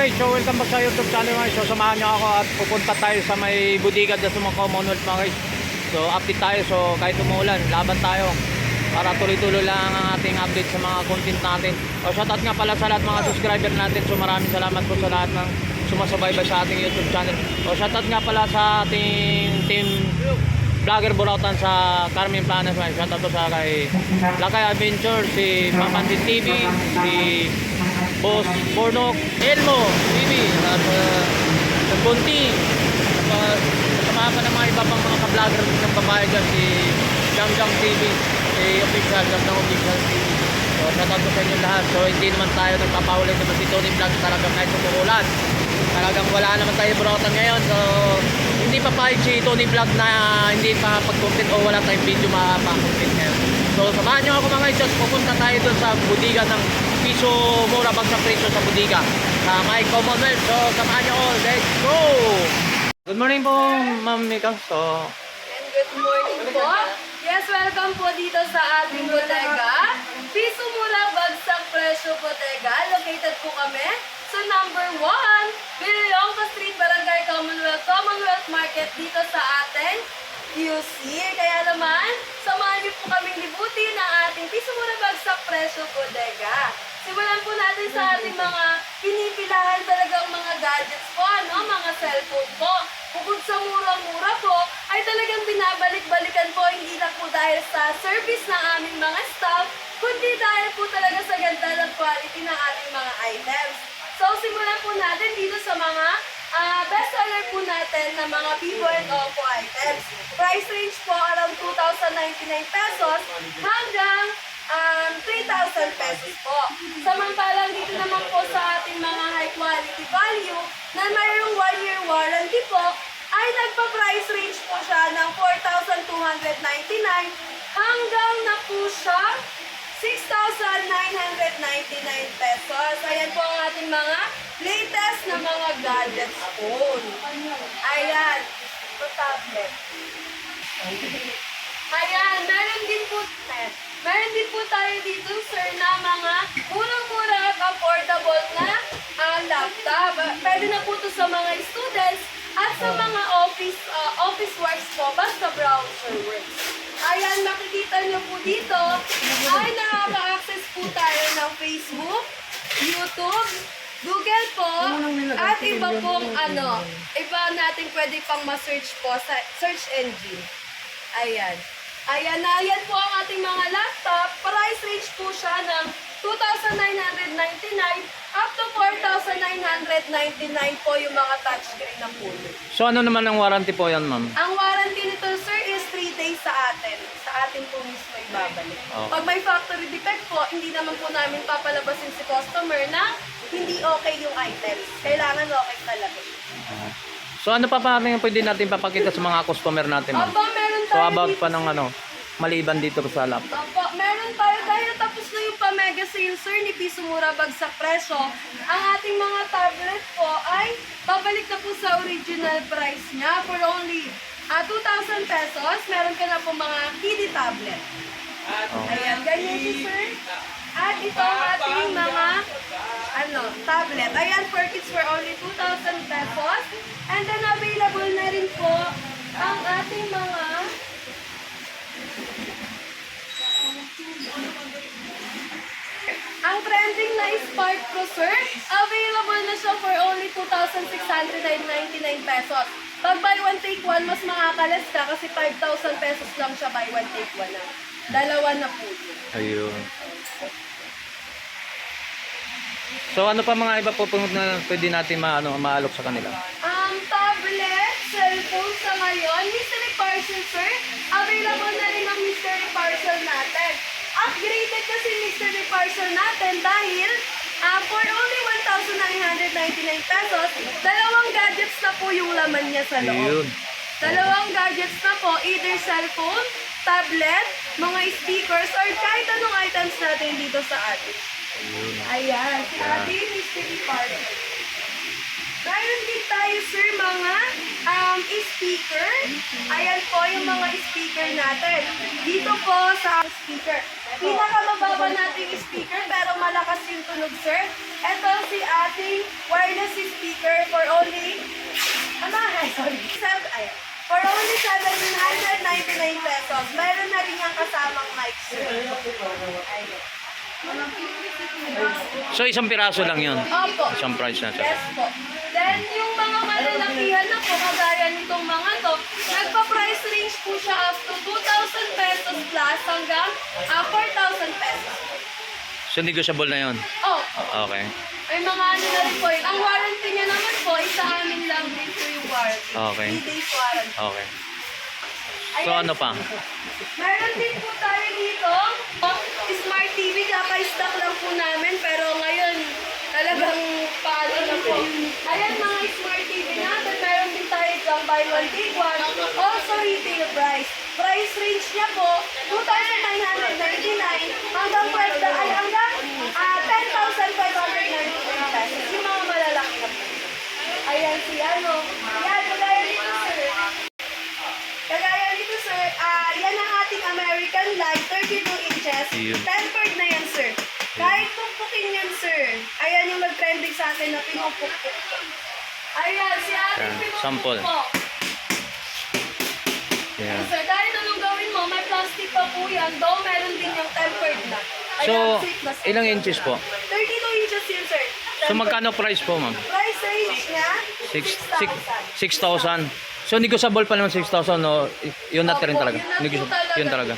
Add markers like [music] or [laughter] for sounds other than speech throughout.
guys. So, welcome back sa YouTube channel guys. So, samahan niyo ako at pupunta tayo sa may budiga dyan sa mga Commonwealth mga guys. So, update tayo. So, kahit umuulan, laban tayo. Para tuloy-tuloy lang ang ating update sa mga content natin. O, shoutout nga pala sa lahat mga subscriber natin. So, maraming salamat po sa lahat ng sumasubaybay sa ating YouTube channel. O, shoutout nga pala sa ating team vlogger Burautan sa Carmen Planas. Shoutout po sa kay Lakay Adventure, si Mamantin TV, si Boss Bornok Elmo TV at uh, Bunti. Uh, kasama pa ng mga iba pang mga ka-vlogger ng babae dyan si Jam Jam TV si Official Jam Jam Official TV so shoutout ko sa inyo lahat. So hindi naman tayo nagpapahuli. Naman si Tony Vlog talagang kahit umuulan talagang wala naman tayo burautan ngayon. So hindi pa pa si Tony Vlog na hindi pa pag-content o wala tayong video mapa-content ngayon. So samahan nyo ako mga guys. Pupunta tayo dun sa budiga ng piso mura bagsak presyo sa budiga sa my Commonwealth so samahan nyo ako let's go good morning po ma'am Mika so And good morning po. Yes, welcome po dito sa ating bodega. Piso mura bagsak presyo bodega. Located po kami sa number 1, Bililonggo Street, Barangay Commonwealth, Commonwealth Market dito sa ating QC. Kaya naman, samahan niyo po kaming libutin ng ating piso mura bagsak presyo bodega. Simulan po natin sa ating mga pinipilahan talagang mga gadgets po, ano, mga cellphone po. Bukod sa mura-mura po, ay talagang binabalik-balikan po hindi lang po dahil sa service ng aming mga staff, kundi dahil po talaga sa ganda ng quality ng ating mga items. So, simulan po natin dito sa mga ah, best seller po natin na mga Vivo and Oppo items. Price range po around 2,099 pesos hanggang um, 3,000 pesos po. Samantalang dito naman po sa ating mga high quality value na mayroong 1 year warranty po, ay nagpa-price range po siya ng 4,299 hanggang na po siya 6,999 pesos. Ayan po ang ating mga latest na mga gadgets phone. Ayan. Ito tablet. Ayan, meron din po, eh, meron din po tayo dito, sir, na mga murang-mura at affordable na ah, laptop. Pwede na po to sa mga students at sa mga office ah, office works po, basta browser works. Ayan, makikita niyo po dito ay nakaka-access po tayo ng Facebook, YouTube, Google po, at iba pong ano, iba natin pwede pang ma-search po sa search engine. Ayan. Ayan na, ayan po ang ating mga laptop. Price range po siya ng 2,999 up to 4,999 po yung mga touchscreen na puno. so ano naman ang warranty po yan ma'am Ang warranty nito, sir, is 3 days sa atin. Sa atin po mismo ibabalik. Okay. Pag may factory defect po, hindi naman po namin papalabasin si customer na hindi okay yung items. Kailangan okay talaga. so ano pa pa pwede natin papakita sa mga customer natin ma'am Opo, meron so tayo about dito pa ng ano maliban dito sa laptop Opo, meron tayo dahil tapos na yung pa-mega sale sir ni Piso Mura Bagsak Presyo. Ang ating mga tablet po ay babalik na po sa original price niya for only ah, 2,000 pesos. Meron ka na po mga kiddie tablet. oh. Ayan, ganyan si sir. At ito ang ating mga ano, tablet. Ayan, for kids for only 2,000 pesos. And then available na rin po ang ating mga Ang trending na Spark Pro, sir, available na siya for only 2,699 pesos. Pag buy one take one, mas makakalas ka kasi 5,000 pesos lang siya buy one take one na. Dalawa na po yun. ayun so ano pa mga iba po po na pwede natin ma ano, maalok sa kanila Um, tablet, cellphone sa ngayon, mystery parcel, sir. Available na rin ang mystery parcel natin. Upgraded kasi mystery parcel natin dahil ah, for only 1,999 pesos, dalawang gadgets na po yung laman niya sa loob. ayun Dalawang gadgets na po, either cellphone, tablet, mga speakers, or kahit anong items natin dito sa atin. Ayan, si. Ate Mystery Party. Meron din tayo, sir, mga um, speaker. Ayan po yung mga speaker natin. Dito po sa speaker. Pinakamababa nating speaker pero malakas yung tunog, sir. Ito si ating wireless speaker for only... Ano? Ay, [laughs] sorry. Seven, ayan. For only 799 pesos. Meron na rin yung kasamang mic, sir. Ayan. So isang piraso lang yun. Opo. Isang price na siya. Yes po. Then, yung mga malalakihan na po, kagaya nitong mga to, nagpa-price range po siya up to 2,000 pesos plus hanggang ah, 4,000 pesos. So negotiable na yun. Oh, Okay. may mga ano na rin po yun. Ang warranty niya naman po, isa amin lang din po yung warranty. Okay. 3 days warranty. Okay. So Ayan. ano pa? Meron din po tayo dito, oh, Smart TV, kaka-stock lang po namin, pero ngayon, talagang paano na po. Ayan mga Smart TV natin, meron din tayo dyan, buy one, take one, also retail price. Price range niya po, 2,999 hanggang 12, ay hanggang ah, 10,599 pesos. Yung mga malalaki na po. Ayan si ano, yan, kagaya dito sir. Kagaya nito, sir, ah yan ang ating American Light, 32 inches. Tempered na yan, sir. Kahit pukpukin yan, sir. Ayan yung mag-trending sa atin na pinupukpuk. Ayan, si ating pinupukpuk sample. Pa po yan. Though, meron din yung tempered na. Ayan, So na, ilang inches po? 32 inches yun, sir. So magkano price po ma'am? Price range niya, Six- six- 6,000. 6,000. So negotiable pa naman 6,000 no? Yun na rin Opo, talaga. yun na po Negotiable. talaga. Yun talaga.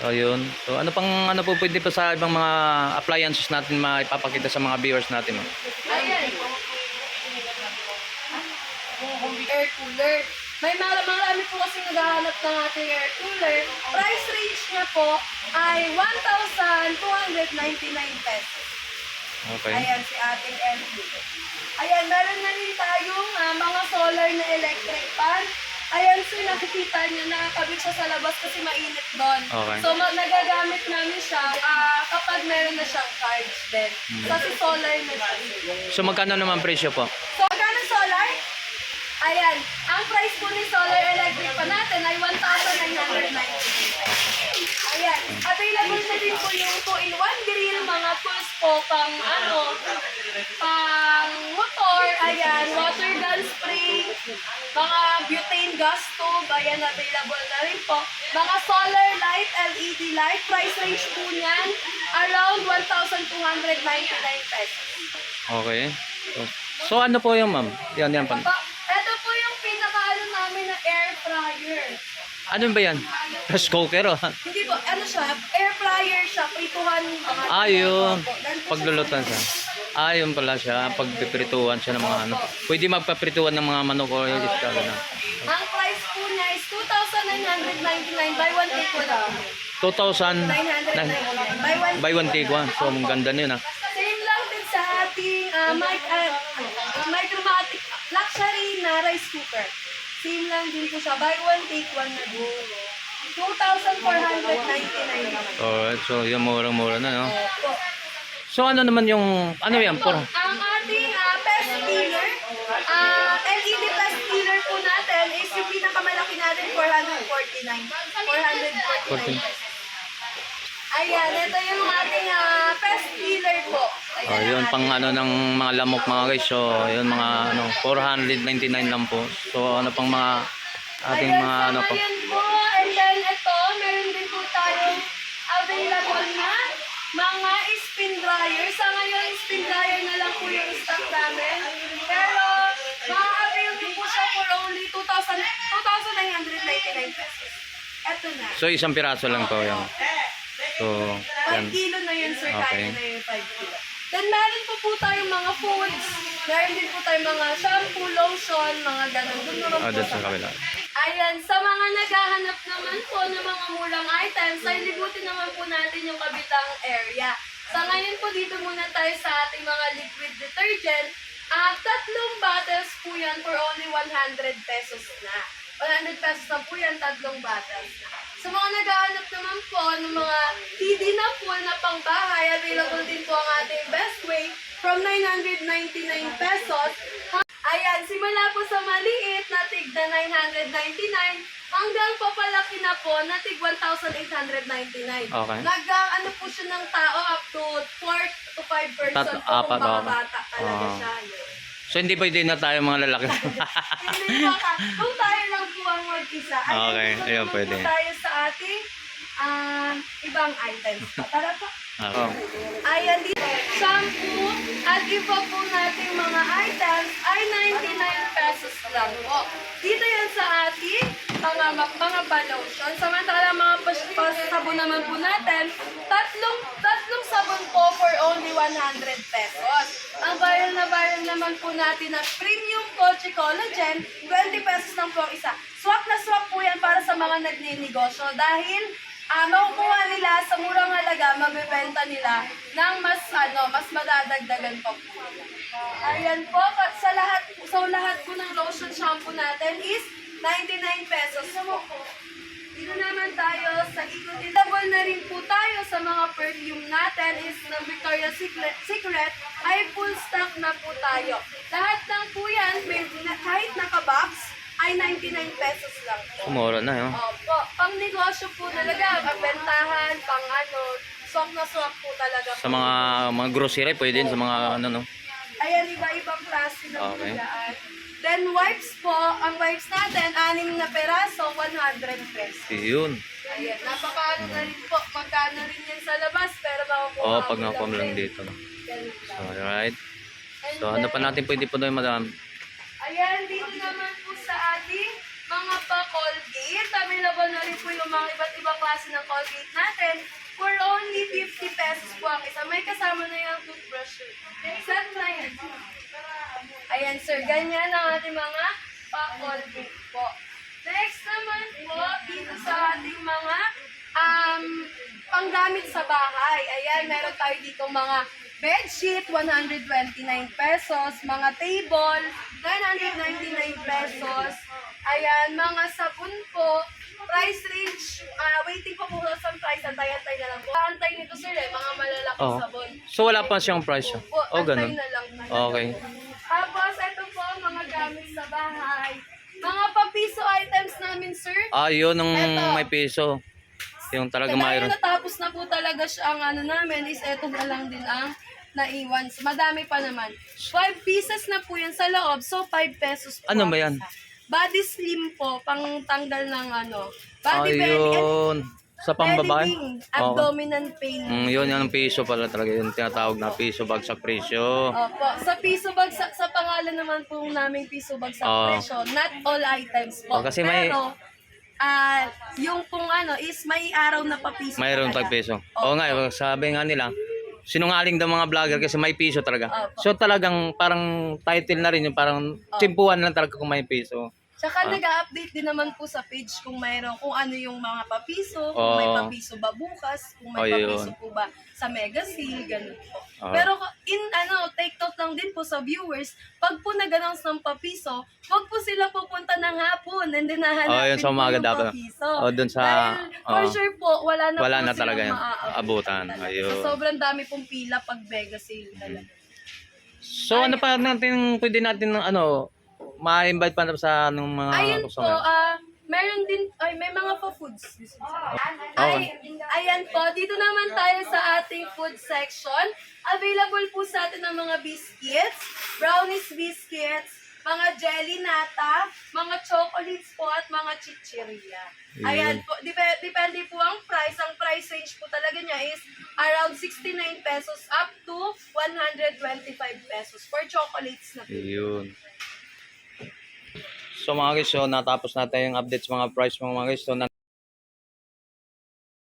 So yun. So ano pang ano po pwede pa sa ibang mga appliances natin maipapakita sa mga viewers natin ma'am? Ayan. Air cooler. May mar- marami po kasi naghahanap ng ating air cooler. Price range niya po ay 1,299 pesos. Okay. Ayan si ating air cooler. Ayan, meron na rin tayong ah, mga solar na electric fan. Ayan, sir, nakikita niyo, nakakabit siya sa labas kasi mainit doon. Okay. So, mag nagagamit namin siya ah, kapag meron na siyang charge din. Kasi solar na siya. So magkano naman presyo po? So? Ayan, ang price po ni solar electric pa natin ay 1,990. Ayan, available na din po yung 2-in-1 grill, mga tools po pang ano, pang motor, ayan, water gun spray, mga butane gas tube, ayan, available na rin po. Mga solar light, LED light, price range po niyan, around 1,299 pesos. Okay. So, ano po yung ma'am? Yan yan pan. Papa, ito po yung pinakaano namin na air fryer. Ano ba yan? Press cooker oh. Hindi po, ano siya, air fryer siya, prituhan. Ah, yun. Opo, ganun po Paglulutan siya. Ah, yun pala siya. Pagpiprituhan siya ng mga ano. Pwede magpaprituhan ng mga manok o yung isda. ganun. Ang price po niya is 2,999 buy one take one lang. 2,000 na, 999 buy one buy one take one. So, ang ganda na yun ah. Same lang din sa ating uh, mic, uh, micromatic luxury na rice cooker. Same lang din po siya. Buy one, take one na din. 2,499 naman. Alright, so yung murang-mura na no. Opo. So ano naman yung, ano yan? Po, Puro, ang ating ah, pest killer, ah, LED pest killer po natin is yung pinakamalaki natin, 449. 449 pesos. Ayan, ito yung ating ah, pest killer po. Oh, yun pang ano ng mga lamok mga guys. So, yun mga ano, 499 lang po. So, ano pang mga ating mga ano po. and then ito, meron din po tayong available na mga spin dryer. Sa ngayon, spin dryer na lang po yung stock namin. Pero, ma-avail nyo po siya for only 2,000 2,999 pesos. Ito na. So, isang piraso lang po yan. So, 5 yan. kilo na yun, sir. Okay. Kaya na yung 5 kilo. Then, meron po po tayong mga foods. Meron din po tayong mga shampoo, lotion, mga ganun. Doon naman Ah, po doon sa sa kabila. Ayan, sa mga naghahanap naman po ng mga murang items, ay libutin naman po natin yung kabitang area. Sa ngayon po, dito muna tayo sa ating mga liquid detergent. At tatlong bottles po yan for only 100 pesos na. 100 pesos na po yan, tatlong bottles na. Sa mga naghahanap naman po ng mga hindi na po na pang pangbahay, available din po ang ating best way from 999 pesos. Ayan, simula po sa maliit na tigda 999 hanggang papalaki na po na tig 1,899. Okay. Nag, ano po siya ng tao up to 4 to 5 person Tat- po apat, kung mga okay. bata talaga Ah. siya. Yun. So hindi pwede na tayo mga lalaki. [laughs] Hindi po ka. Kung tayo mag-isa. Okay, ayun, pwede. tayo sa ating ah, ibang items. Tara po. Oo. Ayan dito. Shampoo at iba po nating mga items ay 99 pesos lang po. Dito yan sa ating mga, mga pa-lotion. Samantala mga pas, pas sabon naman po natin, tatlong, tatlong sabon po for only 100 pesos. Ang viral na viral naman po natin na Premium Collagen, 20 pesos lang po ang isa. Swak na swak po yan para sa mga nagninegosyo dahil ah makukuha nila sa murang halaga, mabebenta nila ng mas ano, mas madadagdagan pa po. Ayan po, sa lahat sa lahat po ng lotion shampoo natin is 99 pesos. Dito naman tayo sa ikot. Double na rin po tayo sa mga perfume natin is ng Victoria's Secret, Secret ay full stock na po tayo. Lahat ng po yan, may, kahit naka-box, ay 99 pesos lang po. Kumura na yun. Opo, pang negosyo po talaga, pang bentahan, pang ano, swak na swak po talaga. Sa mga mga grocery pwede din sa mga ano no. Ayan, iba-ibang klase ng Okay. okay. Then wipes po, ang wipes natin, anim na peraso, 100 pesos. Yun. Ayan, napakaano na rin po, magkano rin yan sa labas, pero makukuha Oo, pag nakuha mo lang dito. No. Ganun So, lang. alright. And So, ano then, pa natin pwede po doon, madam? Ayan, dito naman po sa ating mga pa-Colgate. Available na rin po yung mga iba't ibang klase ng Colgate natin. For only 50 pesos po ang isa. May kasama na yung toothbrush. Set na yan. Ayan sir, ganyan ang ating mga pa-Colgate po. Next naman po, dito sa ating mga um, panggamit sa bahay. Ayan, meron tayo dito mga bedsheet, 129 pesos. Mga table, 999 pesos. Ayan, mga sabon po. Price range, ah waiting pa po sa price. Antay-antay na lang po. Antay nito sir eh, mga malalaking Oo. sabon. So, wala pa siyang price. Opo, Oh, antay ganun. na lang. Okay. Tapos, ito po, mga gamit sa bahay. Mga papiso items namin, sir. Ah, yun ang Eto. may piso. Yung talaga Kaya mayroon. natapos na po talaga siya ang ano namin is eto na lang din ang naiwan. Madami pa naman. 5 pieces na po yan sa loob. So, 5 pesos po. Ano ang ba yan? isa. Body slim po, pang tanggal ng ano. Body belly and Ayun. Sa pambabae? abdominal pain. Mm, yun yung piso pala talaga. Yung tinatawag na piso bagsak presyo. Opo. Sa piso bag, sa, pangalan naman po namin piso bag sa Oo. presyo, not all items po. Oh, kasi may- Pero, ah, yung pong ano is may araw na pa piso Mayroon talaga. tag piso. Oo nga, eh, sabi nga nila, sinungaling daw mga vlogger kasi may piso talaga. Opo. So talagang parang title na rin yung parang tsimpuan lang talaga kung may piso. Tsaka Ah. nag-update din naman po sa page kung mayroon, kung ano yung mga papiso, kung may Oo. papiso ba bukas, kung may Oh, yun. papiso po ba sa Mega Seal, ganun po. Oo. Pero in ano, take note lang din po sa viewers, pag po nag-announce ng papiso, wag po sila pupunta ng hapon and then nahanapin Oh, yun sa po yung papiso. Oh, dun sa- Dahil for oh. sure po, wala na Wala po na talaga yan. maaabutan Abutan. talaga. Ayun. So, sobrang dami pong pila pag Mega Sale talaga. So ano pa natin, pwede natin ano, ma-invite pa sa anong mga Ayun po, customer? ah, meron din, ay, may mga pa-foods. Ay, ayan po, dito naman tayo sa ating food section. Available po sa atin ang mga biscuits, brownies biscuits, mga jelly nata, mga chocolates po at mga chichirya. Ayan po, dep- depende po ang price. Ang price range po talaga niya is around 69 pesos up to 125 pesos for chocolates na po. Ayun. So mga guys, so natapos natin yung updates mga price mga guys. So